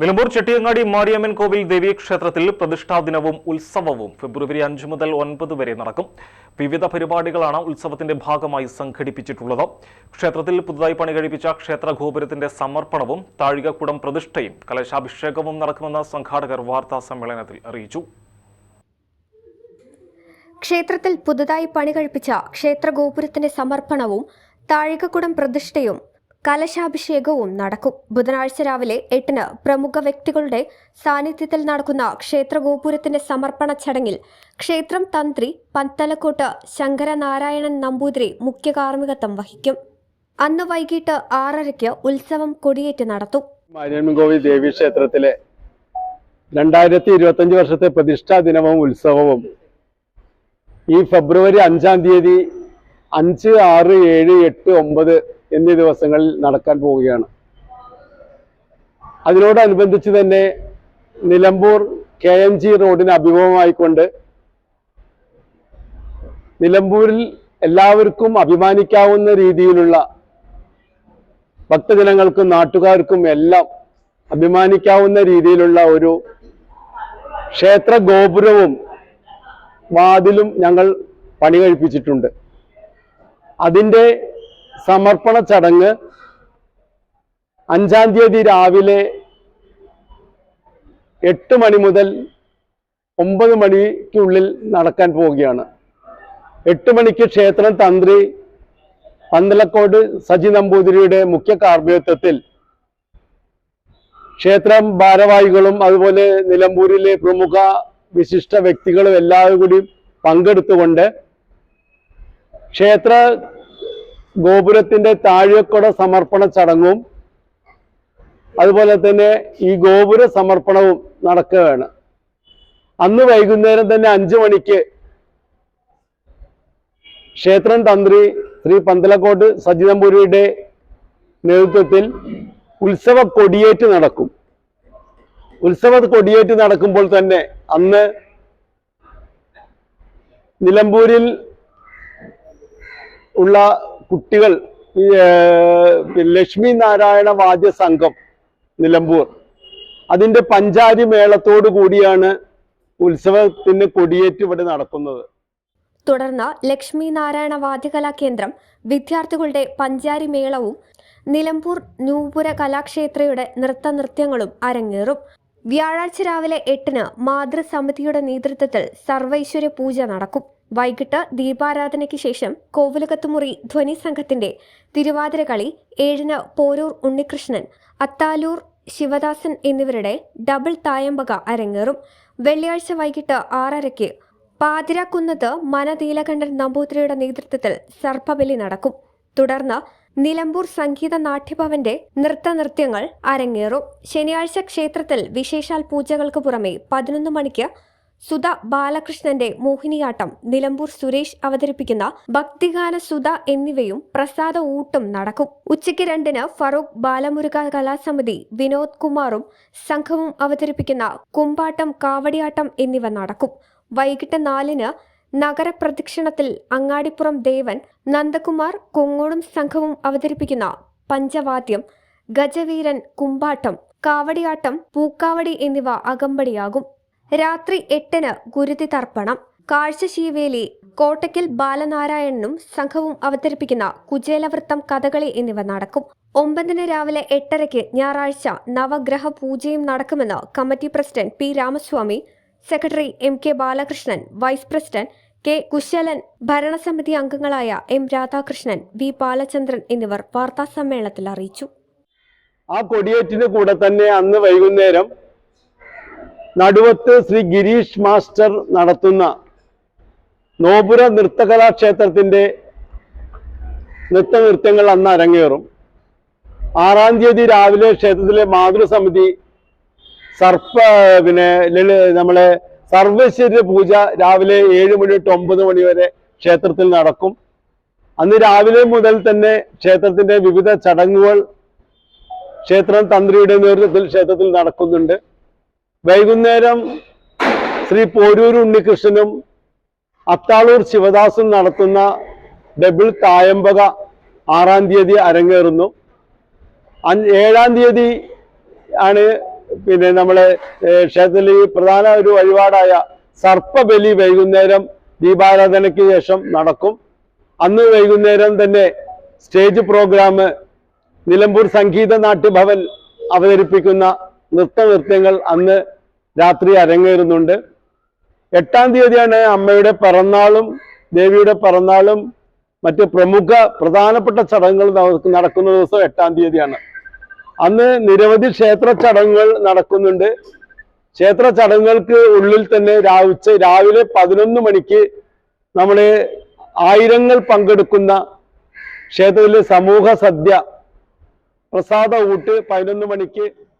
Nilambur Chettiyangadi Mariamman കോവിൽ ദേവീക്ഷേത്രത്തിൽ പ്രതിഷ്ഠാ ദിനവും ഉത്സവവും ഫെബ്രുവരി അഞ്ച് മുതൽ ഒൻപത് വരെ നടക്കും. വിവിധ പരിപാടികളാണ് ഉത്സവത്തിന്റെ ഭാഗമായി സംഘടിപ്പിച്ചിട്ടുള്ളത്. ക്ഷേത്രത്തിൽ പുതുതായി പണി കഴിപ്പിച്ച ക്ഷേത്ര ഗോപുരത്തിന്റെ സമർപ്പണവും താഴികക്കുടം പ്രതിഷ്ഠയും കലശാഭിഷേകവും നടക്കുമെന്ന് സംഘാടകർ വാർത്താ സമ്മേളനത്തിൽ അറിയിച്ചു. ക്ഷേത്രത്തിൽ പുതുതായി പണി കഴിപ്പിച്ച ക്ഷേത്ര ഗോപുരത്തിന്റെ സമർപ്പണവും താഴികക്കുടം പ്രതിഷ്ഠയും കലശാഭിഷേകവും നടക്കും. ബുധനാഴ്ച രാവിലെ എട്ടിന് പ്രമുഖ വ്യക്തികളുടെ സാന്നിധ്യത്തിൽ നടക്കുന്ന ക്ഷേത്രഗോപുരത്തിന്റെ സമർപ്പണ ചടങ്ങിൽ ക്ഷേത്രം തന്ത്രി പന്തലക്കോട്ട് ശങ്കരനാരായണൻ നമ്പൂതിരി മുഖ്യ കാർമ്മികത്വം വഹിക്കും. അന്ന് വൈകിട്ട് ആറരയ്ക്ക് ഉത്സവം കൊടിയേറ്റ് നടത്തും. മാരിയമ്മൻകോവിൽ ദേവി ക്ഷേത്രത്തിലെ രണ്ടായിരത്തി ഇരുപത്തഞ്ച് വർഷത്തെ പ്രതിഷ്ഠാ ദിനവും ഉത്സവവും ഈ ഫെബ്രുവരി അഞ്ചാം തീയതി അഞ്ച് ആറ് ഏഴ് എട്ട് ഒമ്പത് എന്നീ ദിവസങ്ങളിൽ നടക്കാൻ പോവുകയാണ്. അതിനോടനുബന്ധിച്ച് തന്നെ നിലമ്പൂർ കെ എം ജി റോഡിന് അഭിമുഖമായിക്കൊണ്ട് നിലമ്പൂരിൽ എല്ലാവർക്കും അഭിമാനിക്കാവുന്ന രീതിയിലുള്ള ഭക്തജനങ്ങൾക്കും നാട്ടുകാർക്കും എല്ലാം അഭിമാനിക്കാവുന്ന രീതിയിലുള്ള ഒരു ക്ഷേത്ര ഗോപുരവും വാതിലും ഞങ്ങൾ പണി കഴിപ്പിച്ചിട്ടുണ്ട് അതിന്റെ സമർപ്പണ ചടങ്ങ് അഞ്ചാം തീയതി രാവിലെ എട്ട് മണി മുതൽ ഒമ്പത് മണിക്കുള്ളിൽ നടക്കാൻ പോവുകയാണ്. എട്ട് മണിക്ക് ക്ഷേത്രം തന്ത്രി പന്തലക്കോട് സജി നമ്പൂതിരിയുടെ മുഖ്യ കാർമ്മികത്വത്തിൽ ക്ഷേത്രം ഭാരവാഹികളും അതുപോലെ നിലമ്പൂരിലെ പ്രമുഖ വിശിഷ്ട വ്യക്തികളും എല്ലാവരും കൂടി പങ്കെടുത്തുകൊണ്ട് ക്ഷേത്ര ഗോപുരത്തിന്റെ താഴെക്കുട സമർപ്പണ ചടങ്ങും അതുപോലെ തന്നെ ഈ ഗോപുര സമർപ്പണവും നടക്കുകയാണ്. അന്ന് വൈകുന്നേരം തന്നെ അഞ്ചു മണിക്ക് ക്ഷേത്രം തന്ത്രി ശ്രീ പന്തലക്കോട്ട് സജിതംപുരിയുടെ നേതൃത്വത്തിൽ ഉത്സവ കൊടിയേറ്റ് നടക്കും. ഉത്സവ കൊടിയേറ്റ് നടക്കുമ്പോൾ തന്നെ അന്ന് നിലമ്പൂരിൽ ഉള്ള കുട്ടികൾ ലക്ഷ്മി നാരായണ വാദ്യ സംഘം നിലമ്പൂർ. അതിന്റെ പഞ്ചാരി മേളത്തോടു കൂടിയാണ് ഉത്സവത്തിന് കൊടിയേറ്റ് ഇവിടെ നടക്കുന്നത്. തുടർന്ന് ലക്ഷ്മി നാരായണ വാദ്യകലാ കേന്ദ്രം വിദ്യാർത്ഥികളുടെ പഞ്ചാരി മേളവും നിലമ്പൂർ നൂപുര കലാക്ഷേത്രയുടെ നൃത്തനൃത്യങ്ങളും അരങ്ങേറും. വ്യാഴാഴ്ച രാവിലെ എട്ടിന് മാതൃസമിതിയുടെ നേതൃത്വത്തിൽ സർവൈശ്വര്യ പൂജ നടക്കും. വൈകിട്ട് ദീപാരാധനയ്ക്ക് ശേഷം കോവിലകത്തുമുറി ധ്വനി സംഘത്തിന്റെ തിരുവാതിരകളി ഏഴിന് പോരൂർ ഉണ്ണികൃഷ്ണൻ അത്താലൂർ ശിവദാസൻ എന്നിവരുടെ ഡബിൾ തായമ്പക അരങ്ങേറും. വെള്ളിയാഴ്ച വൈകിട്ട് ആറരയ്ക്ക് പാതിരാക്കുന്നത്ത് മനനീലകണ്ഠൻ നമ്പൂതിരിയുടെ നേതൃത്വത്തിൽ സർപ്പബലി നടക്കും. തുടർന്ന് നിലമ്പൂർ സംഗീത നാട്യഭവന്റെ നൃത്തനൃത്യങ്ങൾ അരങ്ങേറും. ശനിയാഴ്ച ക്ഷേത്രത്തിൽ വിശേഷാൽ പൂജകൾക്ക് പുറമെ പതിനൊന്ന് മണിക്ക് സുധ ബാലകൃഷ്ണന്റെ മോഹിനിയാട്ടം നിലമ്പൂർ സുരേഷ് അവതരിപ്പിക്കുന്ന ഭക്തിഗാന സുധ എന്നിവയും പ്രസാദ ഊട്ടും നടക്കും. ഉച്ചയ്ക്ക് രണ്ടിന് ഫറൂഖ് ബാലമുരുക കലാസമിതി വിനോദ് കുമാറും സംഘവും അവതരിപ്പിക്കുന്ന കുമ്പാട്ടം കാവടിയാട്ടം എന്നിവ നടക്കും. വൈകിട്ട് നാലിന് നഗരപ്രദക്ഷിണത്തിൽ അങ്ങാടിപ്പുറം ദേവൻ നന്ദകുമാർ കൊങ്ങോടും സംഘവും അവതരിപ്പിക്കുന്ന പഞ്ചവാദ്യം ഗജവീരൻ കുമ്പാട്ടം കാവടിയാട്ടം പൂക്കാവടി എന്നിവ അകമ്പടിയാകും. രാത്രി എട്ടിന് ഗുരുതി തർപ്പണം. കാഴ്ചശീവേലി കോട്ടയ്ക്കൽ ബാലനാരായണനും സംഘവും അവതരിപ്പിക്കുന്ന കുചേലവൃത്തം കഥകളി എന്നിവ നടക്കും. ഒമ്പതിന് രാവിലെ എട്ടരയ്ക്ക് ഞായറാഴ്ച നവഗ്രഹ പൂജയും നടക്കുമെന്ന് committee president P Ramaswamy secretary M K Balakrishnan vice president K Kushalan ഭരണസമിതി അംഗങ്ങളായ എം രാധാകൃഷ്ണൻ വി ബാലചന്ദ്രൻ എന്നിവർ വാർത്താസമ്മേളനത്തിൽ അറിയിച്ചു. ആ കൊടിയേറ്റിന് കൂടെ തന്നെ അന്ന് വൈകുന്നേരം നടുവത്ത് ശ്രീ ഗിരീഷ് മാസ്റ്റർ നടത്തുന്ന നോപുര നൃത്തകലാക്ഷേത്രത്തിന്റെ നൃത്തനൃത്യങ്ങൾ അന്ന് അരങ്ങേറും. ആറാം തീയതി രാവിലെ ക്ഷേത്രത്തിലെ മാതൃസമിതി സർപ്പ പിന്നെ നമ്മളെ സർവശരീര പൂജ രാവിലെ ഏഴ് മണി തൊട്ട് ഒമ്പത് മണി വരെ ക്ഷേത്രത്തിൽ നടക്കും. അന്ന് രാവിലെ മുതൽ തന്നെ ക്ഷേത്രത്തിന്റെ വിവിധ ചടങ്ങുകൾ ക്ഷേത്രം തന്ത്രിയുടെ നേതൃത്വത്തിൽ ക്ഷേത്രത്തിൽ നടക്കുന്നുണ്ട്. വൈകുന്നേരം ശ്രീ പോരൂർ ഉണ്ണികൃഷ്ണനും അത്താളൂർ ശിവദാസും നടത്തുന്ന ഡബിൾ തായമ്പക ആറാം തീയതി അരങ്ങേറുന്നു. ഏഴാം തീയതി ആണ് പിന്നെ നമ്മളെ ക്ഷേത്രത്തിലെ പ്രധാന ഒരു വഴിപാടായ സർപ്പബലി വൈകുന്നേരം ദീപാരാധനയ്ക്ക് ശേഷം നടക്കും. അന്ന് വൈകുന്നേരം തന്നെ സ്റ്റേജ് പ്രോഗ്രാം നിലമ്പൂർ സംഗീത നാട്യഭവൻ അവതരിപ്പിക്കുന്ന നൃത്തനൃത്യങ്ങൾ അന്ന് രാത്രി അരങ്ങേറുന്നുണ്ട്. എട്ടാം തീയതിയാണ് അമ്മയുടെ പിറന്നാളും ദേവിയുടെ പിറന്നാളും മറ്റ് പ്രമുഖ പ്രധാനപ്പെട്ട ചടങ്ങുകൾ നട- നടക്കുന്ന ദിവസം എട്ടാം തീയതിയാണ്. അന്ന് നിരവധി ക്ഷേത്ര ചടങ്ങുകൾ നടക്കുന്നുണ്ട്. ക്ഷേത്ര ചടങ്ങുകൾക്ക് ഉള്ളിൽ തന്നെ ഉച്ച രാവിലെ പതിനൊന്ന് മണിക്ക് നമ്മൾ ആയിരങ്ങൾ പങ്കെടുക്കുന്ന ക്ഷേത്രത്തിലെ സമൂഹ സദ്യ പ്രസാദ ഊട്ട് പതിനൊന്ന് മണിക്ക്